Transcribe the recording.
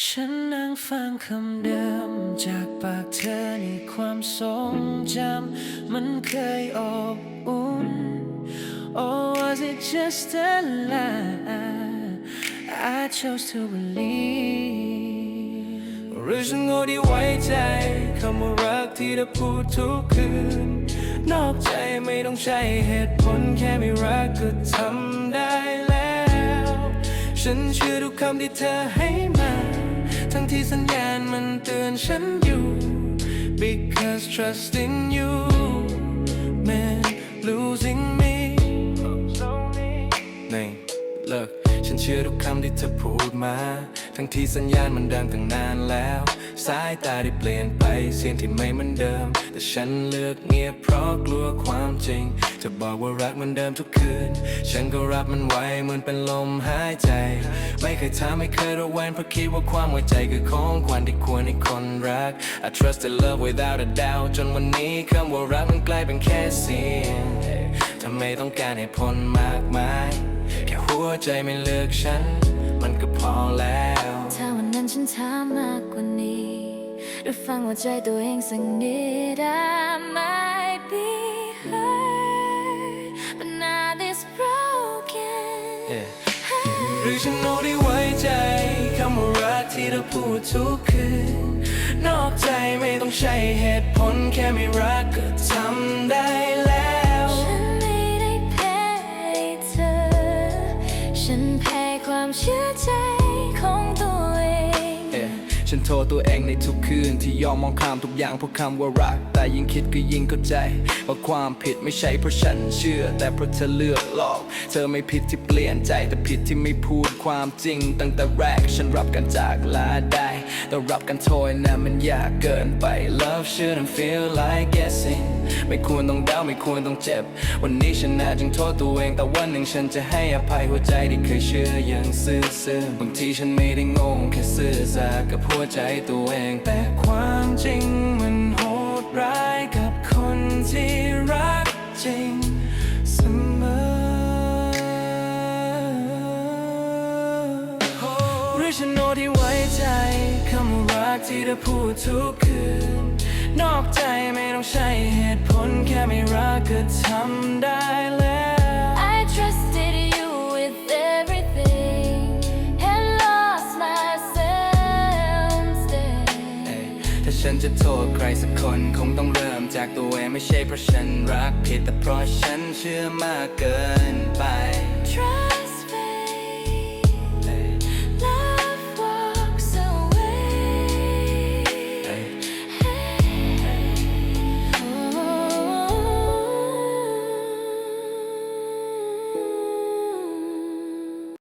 ฉันนั่งฟังคำเดิม จากปากเธอในความทรงจำมันเคยอบอุ่น Or was it just a lie I chose to believe หรือฉันโง่ที่ไว้ใจคำว่ารักที่เธอพูดทุกคืน นอกใจไม่ต้องใช้เหตุผลแค่ไม่รักก็ทำได้แล้ว ฉันเชื่อทุกคำที่เธอให้มา สัญญาณมันเตือนฉันอยู่ because trusting you ฉันเชื่อทุกคำที่เธอพูดมา ทั้งที่สัญญาณมันดังตั้งนานแล้ว สายตาได้เปลี่ยนไปเสียงที่ไม่เหมือนเดิม แต่ฉันเลือกเงียบเพราะกลัวความจริง จะบอกว่ารักเหมือนเดิมทุกคืน ฉันก็รับมันไว้เหมือนเป็นลมหายใจ ไม่เคยถามไม่เคยระแวงเพราะคิดว่าความไว้ใจคือของขวัญที่ควรให้คนรัก I trusted love without a doubt จนวันนี้คำว่ารักมันกลายเป็นแค่เสียงทำไมต้องการให้ผลมากมาย หัวใจไม่เลือกฉัน มันก็พอแล้ว ถ้าวันนั้นฉันถามมากกว่านี้หรือฟังหัวใจตัวเองสักนิด I might be hurt but not this broken หรือฉันโน้ที่ไว้ใจคำว่ารักที่เธอพูดทุกคืนนอกใจไม่ต้องใช้เหตุผลแค่ไม่รักก็ทำ ความเชื่อใจของตัวเองเอ๊ะฉันโทษตัวเองในทุกคืนที่ยอมมองข้ามทุกอย่างเพราะคำว่ารัก แต่ยิ่งคิดก็ยิ่งเข้าใจ ว่าความผิดไม่ใช่เพราะฉันเชื่อ แต่เพราะเธอเลือกหลอก เธอไม่ผิดที่เปลี่ยนใจแต่ผิดที่ไม่พูดความจริง ตั้งแต่แรกฉันรับกันจากลาได้ แต่รับกันโทยนะมันยากเกินไป Love shouldn't feel like guessing ไม่ควรต้องเดาไม่ควรต้องเจ็บ วันนี้ฉันอาจจึงโทษตัวเองแต่วันหนึ่งฉันจะให้อภัยหัวใจที่เคยเชื่ออย่างซื่อๆบางทีฉันไม่ได้งงแค่ซื่อสัตย์กับหัวใจตัวเองแต่ความจริง หรือฉันโน้ที่ไว้ใจคำว่ารักที่เธอพูดทุกคืน นอกใจไม่ต้องใช้เหตุผลแค่ไม่รักก็ทำได้แล้ว I trusted you with everything and lost myself instead เอ้ยถ้าฉันจะโทษใครสักคนคงต้องเริ่มจากตัวเองไม่ใช่เพราะฉันรักผิดแต่เพราะฉันเชื่อมากเกินไป Try